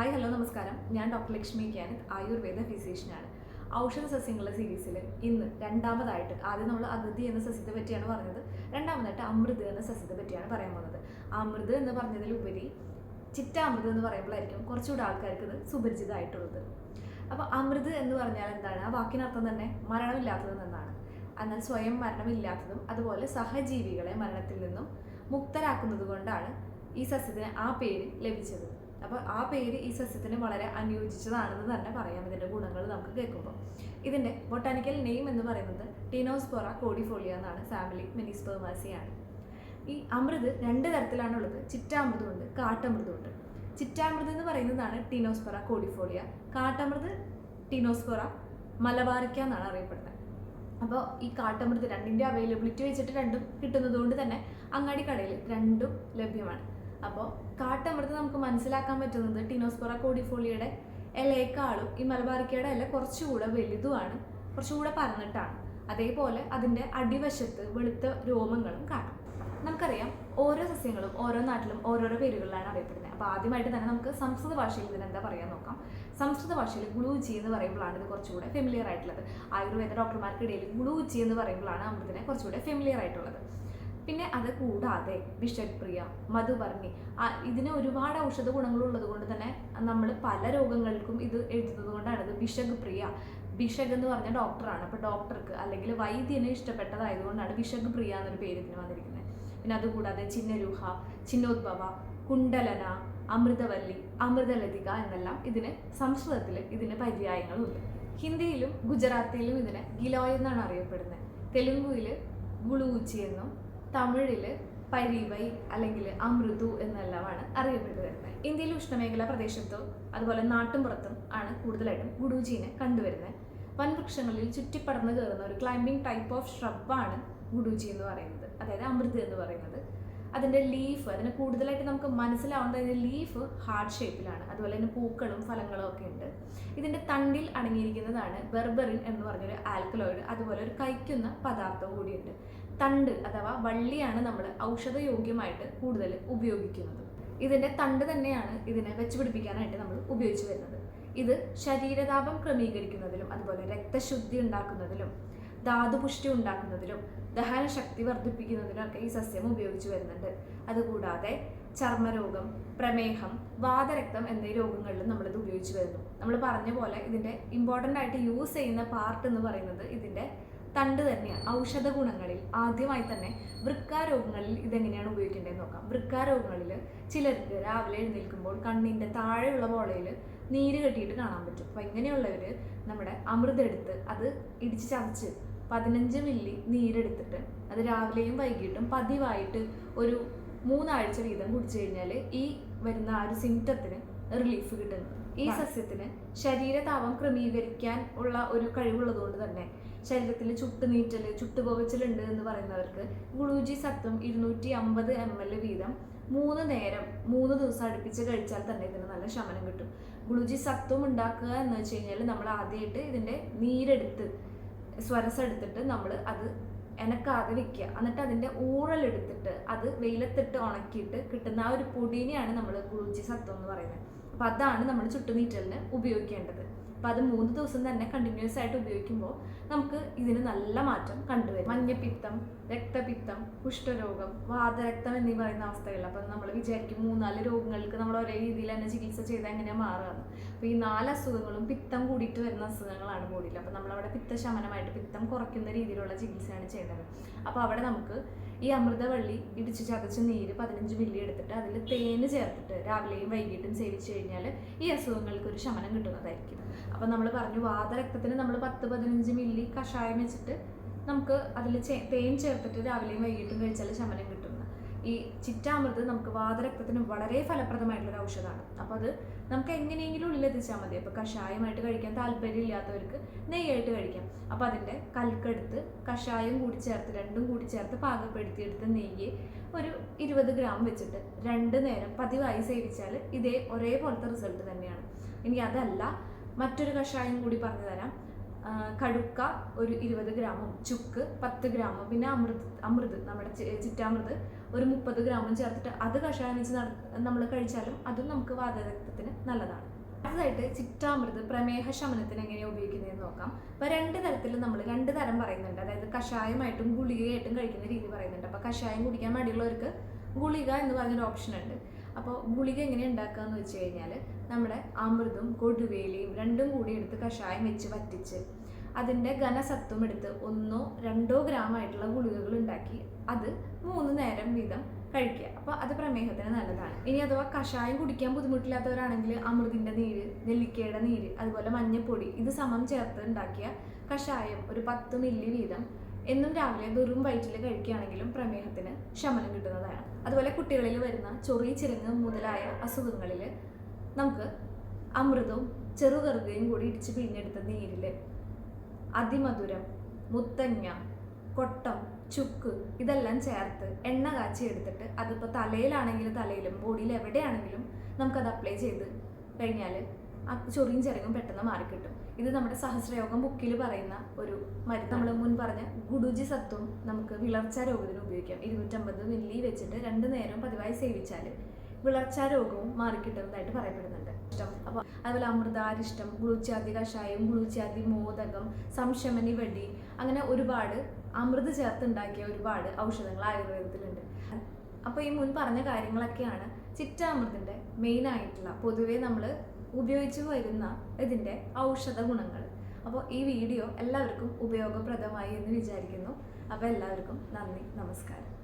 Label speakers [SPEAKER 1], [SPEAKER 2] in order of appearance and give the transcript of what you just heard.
[SPEAKER 1] Hi hello നമസ്കാരം. ഞാൻ doctor Lakshmi Kyanath Ayurveda ഫിസിഷ്യനാണ്. ഔഷധ സസ്യങ്ങളുടെ സീരീസിൽ ഇന്ന് രണ്ടാമതായിട്ട് ആദ്യം നമ്മൾ അതിഥി എന്ന സസ്യത്തെ പറ്റിയാണ് പറഞ്ഞത്. രണ്ടാമതായിട്ട് അമൃത് എന്ന സസ്യത്തെ പറ്റിയാണ് പറയാൻ പോകുന്നത്. അമൃത് എന്ന് പറഞ്ഞതിലുപരി ചിറ്റാമൃത് എന്ന് പറയുമ്പോഴായിരിക്കും കുറച്ചുകൂടെ ആൾക്കാർക്ക് ഇത് സുപരിചിതമായിട്ടുള്ളത്. അപ്പോൾ അമൃത് എന്ന് പറഞ്ഞാൽ എന്താണ്? ആ വാക്കിനർത്ഥം തന്നെ മരണമില്ലാത്തത് എന്നാണ്. എന്നാൽ സ്വയം മരണമില്ലാത്തതും അതുപോലെ സഹജീവികളെ മരണത്തിൽ നിന്നും മുക്തരാക്കുന്നത് കൊണ്ടാണ് ഈ സസ്യത്തിന് ആ പേര് ലഭിച്ചത്. അപ്പോൾ ആ പേര് ഈ സസ്യത്തിന് വളരെ അനുയോജിച്ചതാണെന്ന് തന്നെ പറയാം ഇതിന്റെ ഗുണങ്ങൾ നമുക്ക് കേൾക്കുമ്പോൾ ഇതിന്റെ ബൊട്ടാനിക്കൽ നെയിം എന്ന് പറയുന്നത് ടീനോസ്പോറ കോഡിഫോളിയ എന്നാണ് ഫാമിലി മെനിസ്പെർമാസിയാണ് ഈ അമൃത് രണ്ട് തരത്തിലാണുള്ളത്. ചിറ്റാമൃതമുണ്ട് കാട്ടമൃതമുണ്ട് ചിറ്റാമൃത് എന്ന് പറയുന്നതാണ് ടീനോസ്പൊറ കോഡിഫോളിയ കാട്ടമൃത് ടീനോസ്പൊറ മലബാറിക്ക എന്നാണ് അറിയപ്പെടുന്നത്. അപ്പോൾ ഈ കാട്ടമൃത് രണ്ടിന്റെ അവൈലബിലിറ്റി വെച്ചിട്ട് രണ്ടും കിട്ടുന്നത് കൊണ്ട് തന്നെ അങ്ങാടി കടയിൽ രണ്ടും ലഭ്യമാണ്. അപ്പോൾ കാട്ടമൃത് നമുക്ക് മനസ്സിലാക്കാൻ പറ്റുന്നത് ടിനോസ്പൊറ കോഡിഫോളിയുടെ ഇലയേക്കാളും ഈ മലബാറിക്കയുടെ ഇല കുറച്ചുകൂടെ വലുതുമാണ് കുറച്ചുകൂടെ പരന്നിട്ടാണ്. അതേപോലെ അതിന്റെ അടിവശത്ത് വെളുത്ത രോമങ്ങളും കാണാം നമുക്കറിയാം ഓരോ സസ്യങ്ങളും ഓരോ നാട്ടിലും ഓരോരോ പേരുകളിലാണ് അറിയപ്പെടുന്നത്. അപ്പോൾ ആദ്യമായിട്ട് തന്നെ നമുക്ക് സംസ്കൃത ഭാഷയിൽ ഇതിന് എന്താ പറയാൻ നോക്കാം? സംസ്കൃത ഭാഷയിൽ ഗുളൂജി എന്ന് പറയുമ്പോഴാണ് ഇത് കുറച്ചുകൂടെ ഫെമിലിയർ ആയിട്ടുള്ളത്. ആയുർവേദ ഡോക്ടർമാർക്കിടയിൽ ഗുളൂജി എന്ന് പറയുമ്പോഴാണ് അമൃതിനെ കുറച്ചുകൂടെ ഫെമിലിയർ ആയിട്ടുള്ളത്. പിന്നെ അത് കൂടാതെ വിഷപ്രിയ മധുപർണി ഇതിന് ഒരുപാട് ഔഷധ ഗുണങ്ങളുള്ളത് കൊണ്ട് തന്നെ നമ്മൾ പല രോഗങ്ങൾക്കും ഇത് എഴുതുന്നത് കൊണ്ടാണ് ഇത് വിഷഗ്പ്രിയ വിഷഗ് എന്ന് പറഞ്ഞ ഡോക്ടറാണ് അപ്പോൾ ഡോക്ടർക്ക് അല്ലെങ്കിൽ വൈദ്യന് ഇഷ്ടപ്പെട്ടതായതുകൊണ്ടാണ് വിഷഗ്പ്രിയ എന്നൊരു പേര് ഇതിന് വന്നിരിക്കുന്നത്. പിന്നെ അതുകൂടാതെ ചിന്നരൂഹ ചിന്നോദ്ഭവ കുണ്ടലന അമൃതവല്ലി അമൃതലതിക എന്നെല്ലാം ഇതിന് സംസ്കൃതത്തിൽ ഇതിന് പര്യായങ്ങളുണ്ട്. ഹിന്ദിയിലും ഗുജറാത്തിയിലും ഇതിനെ ഗിലോയ് എന്നാണ് അറിയപ്പെടുന്നത്. തെലുങ്കുവിൽ ഗുളൂച്ചി എന്നും തമിഴിൽ പരിവൈ അല്ലെങ്കിൽ അമൃതു എന്നെല്ലാമാണ് അറിയപ്പെട്ടു വരുന്നത്. ഇന്ത്യയിലെ ഉഷ്ണമേഖലാ പ്രദേശത്തോ അതുപോലെ നാട്ടുംപുറത്തും ആണ് കൂടുതലായിട്ടും ഗുഡൂജീനെ കണ്ടുവരുന്നത്. വൻവൃക്ഷങ്ങളിൽ ചുറ്റിപ്പടർന്ന് കയറുന്ന ഒരു ക്ലൈംബിംഗ് ടൈപ്പ് ഓഫ് ഷ്രബാണ് ഗുഡൂജി എന്ന് പറയുന്നത്. അതായത് അമൃത് എന്ന് പറയുന്നത്. അതിന്റെ ലീഫ് അതിന് കൂടുതലായിട്ട് നമുക്ക് മനസ്സിലാവുന്നത് അതിന്റെ ലീഫ് ഹാർട്ട് ഷേപ്പിലാണ് അതുപോലെ തന്നെ പൂക്കളും ഫലങ്ങളും ഒക്കെ ഉണ്ട്. ഇതിന്റെ തണ്ടിൽ അടങ്ങിയിരിക്കുന്നതാണ് ബെർബറിൻ എന്ന് പറഞ്ഞൊരു ആൽക്കലോയിഡ് അതുപോലെ ഒരു കഴിക്കുന്ന പദാർത്ഥം കൂടിയുണ്ട്. തണ്ട് അഥവാ വള്ളിയാണ് നമ്മൾ ഔഷധയോഗ്യമായിട്ട് കൂടുതൽ ഉപയോഗിക്കുന്നത്. ഇതിന്റെ തണ്ട് തന്നെയാണ് ഇതിനെ വെച്ച് പിടിപ്പിക്കാനായിട്ട് നമ്മൾ ഉപയോഗിച്ച് വരുന്നത്. ഇത് ശരീരതാപം ക്രമീകരിക്കുന്നതിലും അതുപോലെ രക്തശുദ്ധി ഉണ്ടാക്കുന്നതിലും ധാതുപുഷ്ടി ഉണ്ടാക്കുന്നതിലും ദഹനശക്തി വർദ്ധിപ്പിക്കുന്നതിനും ഒക്കെ ഈ സസ്യം ഉപയോഗിച്ച് വരുന്നുണ്ട്. അതുകൂടാതെ ചർമ്മരോഗം പ്രമേഹം വാതരക്തം എന്നീ രോഗങ്ങളിലും നമ്മളിത് ഉപയോഗിച്ച് വരുന്നു. നമ്മൾ പറഞ്ഞ പോലെ ഇതിന്റെ ഇമ്പോർട്ടന്റ് ആയിട്ട് യൂസ് ചെയ്യുന്ന പാർട്ട് എന്ന് പറയുന്നത് ഇതിന്റെ തണ്ട് തന്നെയാണ്. ഔഷധ ഗുണങ്ങളിൽ ആദ്യമായി തന്നെ വൃക്കാരോഗങ്ങളിൽ ഇതെങ്ങനെയാണ് ഉപയോഗിക്കേണ്ടതെന്ന് നോക്കാം. വൃക്കാരോഗങ്ങളിൽ ചിലർക്ക് രാവിലെ എഴുന്നേൽക്കുമ്പോൾ കണ്ണിന്റെ താഴെയുള്ള പോളയിൽ നീര് കെട്ടിയിട്ട് കാണാൻ പറ്റും. അപ്പം ഇങ്ങനെയുള്ളവർ നമ്മുടെ അമൃതെടുത്ത് അത് ഇടിച്ച് ചതച്ച് പതിനഞ്ച് മില്ലി നീരെടുത്തിട്ട് അത് രാവിലെയും വൈകിട്ടും പതിവായിട്ട് ഒരു മൂന്നാഴ്ച വീതം കുടിച്ചു കഴിഞ്ഞാൽ ഈ വരുന്ന ആ ഒരു സിംറ്റത്തിന് റിലീഫ് കിട്ടുന്നു. ഈ സസ്യത്തിന് ശരീരതാപം ക്രമീകരിക്കാൻ ഉള്ള ഒരു കഴിവുള്ളത് കൊണ്ട് തന്നെ ശരീരത്തിൽ ചുട്ടുനീറ്റൽ ചുട്ടുപോകച്ചിലുണ്ട് എന്ന് പറയുന്നവർക്ക് ഗുളൂജി സത്വം ഇരുന്നൂറ്റി അമ്പത് എം എൽ വീതം മൂന്ന് നേരം മൂന്ന് ദിവസം അടുപ്പിച്ച് കഴിച്ചാൽ തന്നെ ഇതിന് നല്ല ശമനം കിട്ടും. ഗുളൂജി സത്വം ഉണ്ടാക്കുക എന്ന് വെച്ച് കഴിഞ്ഞാൽ നമ്മൾ ആദ്യമായിട്ട് ഇതിന്റെ നീരെടുത്ത് സ്വരസം എടുത്തിട്ട് നമ്മൾ അത് എനക്കാതെ വെക്കുക. എന്നിട്ട് അതിന്റെ ഊറലെടുത്തിട്ട് അത് വെയിലത്തിട്ട് ഉണക്കിയിട്ട് കിട്ടുന്ന ആ ഒരു പൊടീനെയാണ് നമ്മൾ കുളിച്ചി സത്വം എന്ന് പറയുന്നത്. അപ്പം അതാണ് നമ്മൾ ചുട്ടുനീറ്റലിന് ഉപയോഗിക്കേണ്ടത്. അപ്പം അത് മൂന്ന് ദിവസം തന്നെ കണ്ടിന്യൂസ് ആയിട്ട് ഉപയോഗിക്കുമ്പോൾ നമുക്ക് ഇതിന് നല്ല മാറ്റം കണ്ടുവരും. മഞ്ഞപ്പിത്തം രക്തപിത്തം കുഷ്ഠരോഗം വാതരക്തം എന്നീ പറയുന്ന അവസ്ഥകൾ അപ്പം നമ്മൾ വിചാരിക്കും മൂന്നാൽ രോഗങ്ങൾക്ക് നമ്മൾ ഒരേ രീതിയിൽ തന്നെ ചികിത്സ ചെയ്താൽ എങ്ങനെയാണ് മാറുകയെന്ന് അപ്പോൾ ഈ നാല് അസുഖങ്ങളും പിത്തം കൂടിയിട്ട് വരുന്ന അസുഖങ്ങളാണ് ബോഡിയിൽ അപ്പോൾ നമ്മളവിടെ പിത്തശമനമായിട്ട് പിത്തം കുറയ്ക്കുന്ന രീതിയിലുള്ള ചികിത്സയാണ് ചെയ്യുന്നത് അപ്പോൾ അവിടെ നമുക്ക് ഈ അമൃതവള്ളി ഇടിച്ച് ചതച്ച നീര് പതിനഞ്ച് മില്ലി എടുത്തിട്ട് അതിൽ തേന് ചേർത്തിട്ട് രാവിലെയും വൈകിട്ടും സേവിച്ച് കഴിഞ്ഞാൽ ഈ അസുഖങ്ങൾക്ക് ഒരു ശമനം കിട്ടുന്നതായിരിക്കും. അപ്പം നമ്മൾ പറഞ്ഞു വാതരക്തത്തിന് നമ്മൾ പത്ത് പതിനഞ്ച് മില്ലി കഷായം വെച്ചിട്ട് നമുക്ക് അതിൽ തേൻ ചേർത്തിട്ട് രാവിലെയും വൈകിട്ടും കഴിച്ചാൽ ശമനം കിട്ടും. ഈ ചിറ്റാമൃത് നമുക്ക് വാതരക്തത്തിന് വളരെ ഫലപ്രദമായിട്ടുള്ള ഒരു ഔഷധമാണ്. അപ്പോൾ അത് നമുക്ക് എങ്ങനെയെങ്കിലും ഉള്ളിലെത്തിച്ചാൽ മതി. അപ്പോൾ കഷായമായിട്ട് കഴിക്കാൻ താല്പര്യമില്ലാത്തവർക്ക് നെയ്യായിട്ട് കഴിക്കാം. അപ്പോൾ അതിന്റെ കൽക്കെടുത്ത് കഷായം കൂടി ചേർത്ത് രണ്ടും കൂടി ചേർത്ത് പാകപ്പെടുത്തിയെടുത്ത് നെയ്യ് ഒരു ഇരുപത് ഗ്രാം വെച്ചിട്ട് രണ്ട് നേരം പതിവായി സേവിച്ചാൽ ഇതേ ഒരേപോലത്തെ റിസൾട്ട് തന്നെയാണ്. ഇനി അതല്ല മറ്റൊരു കഷായം കൂടി പറഞ്ഞു തരാം. കടുക്ക ഒരു ഇരുപത് ഗ്രാമും ചുക്ക് പത്ത് ഗ്രാമും പിന്നെ അമൃത് അമൃത് നമ്മുടെ ചിറ്റാമൃത് ഒരു മുപ്പത് ഗ്രാമും ചേർത്തിട്ട് അത് കഷായം വെച്ച് നമ്മൾ കഴിച്ചാലും അതും നമുക്ക് വാതരക്തത്തിന് നല്ലതാണ്. അടുത്തതായിട്ട് ചിറ്റാമൃത് പ്രമേഹ ശമനത്തിന് എങ്ങനെയാണ് ഉപയോഗിക്കുന്നതെന്ന് നോക്കാം. അപ്പോൾ രണ്ട് തരത്തിൽ നമ്മൾ രണ്ട് തരം പറയുന്നുണ്ട്. അതായത് കഷായമായിട്ടും ഗുളികയായിട്ടും കഴിക്കുന്ന രീതി പറയുന്നുണ്ട്. അപ്പോൾ കഷായം കുടിക്കാൻ മടിയുള്ളവർക്ക് ഗുളിക എന്ന് പറഞ്ഞൊരു ഓപ്ഷൻ ഉണ്ട് അപ്പോൾ ഗുളിക എങ്ങനെ ഉണ്ടാക്കുക എന്ന് വെച്ച് കഴിഞ്ഞാൽ നമ്മുടെ അമൃതും കൊടുവേലിയും രണ്ടും കൂടി എടുത്ത് കഷായം വെച്ച് വറ്റിച്ച് അതിന്റെ ഘനസത്വം എടുത്ത് ഒന്നോ രണ്ടോ ഗ്രാം ആയിട്ടുള്ള ഗുളികകൾ ഉണ്ടാക്കി അത് മൂന്ന് നേരം വീതം കഴിക്കുക. അപ്പോൾ അത് പ്രമേഹത്തിന് നല്ലതാണ്. ഇനി അഥവാ കഷായം കുടിക്കാൻ ബുദ്ധിമുട്ടില്ലാത്തവരാണെങ്കിൽ അമൃതിന്റെ നീര് നെല്ലിക്കയുടെ നീര് അതുപോലെ മഞ്ഞൾപ്പൊടി ഇത് സമം ചേർത്ത് ഉണ്ടാക്കിയ കഷായം ഒരു പത്ത് മില്ലി വീതം എന്നും രാവിലെ വെറും വയറ്റിൽ കഴിക്കുകയാണെങ്കിലും പ്രമേഹത്തിന് ശമനം കിട്ടുന്നതാണ്. അതുപോലെ കുട്ടികളിൽ വരുന്ന ചൊറി ചിരങ്ങ് മുതലായ അസുഖങ്ങളിൽ നമുക്ക് അമൃതവും ചെറുകറുകയും കൂടി ഇടിച്ച് പിഴിഞ്ഞെടുത്ത നീരിൽ അതിമധുരം മുത്തങ്ങ കൊട്ടം ചുക്ക് ഇതെല്ലാം ചേർത്ത് എണ്ണ കാച്ചി എടുത്തിട്ട് അതിപ്പോൾ തലയിലാണെങ്കിലും തലയിലും ബോഡിയിൽ എവിടെയാണെങ്കിലും നമുക്കത് അപ്ലൈ ചെയ്ത് കഴിഞ്ഞാൽ ചൊറിയും ചിറങ്ങും പെട്ടെന്ന് മാറിക്കിട്ടും. ഇത് നമ്മുടെ സഹസ്രയോഗം ബുക്കിൽ പറയുന്ന ഒരു മരുന്ന്. നമ്മൾ മുൻ പറഞ്ഞ ഗുഡുജി സത്വം നമുക്ക് വിളർച്ച രോഗത്തിന് ഉപയോഗിക്കാം. ഇരുന്നൂറ്റമ്പത് മില്ലി വെച്ചിട്ട് രണ്ട് നേരം പതിവായി സേവിച്ചാൽ വിളർച്ച രോഗവും മാറിക്കിട്ടുന്നതായിട്ട് പറയപ്പെടുന്നുണ്ട്. ഇഷ്ടം. അപ്പോൾ അതുപോലെ അമൃതാരിഷ്ടം ഗുളുച്ചാതി കഷായം ഗുളുച്ചാതി മോദകം സംശമനി വടി അങ്ങനെ ഒരുപാട് അമൃത് ചേർത്തുണ്ടാക്കിയ ഒരുപാട് ഔഷധങ്ങൾ ആയുർവേദത്തിലുണ്ട്. അപ്പോൾ ഈ മുൻ പറഞ്ഞ കാര്യങ്ങളൊക്കെയാണ് ചിറ്റാമൃതിന്റെ മെയിൻ ആയിട്ടുള്ള പൊതുവേ നമ്മൾ ഉപയോഗിച്ചു വരുന്ന ഇതിന്റെ ഔഷധ ഗുണങ്ങൾ. അപ്പോൾ ഈ വീഡിയോ എല്ലാവർക്കും ഉപയോഗപ്രദമായി എന്ന് വിചാരിക്കുന്നു. അപ്പോൾ എല്ലാവർക്കും നന്ദി നമസ്കാരം.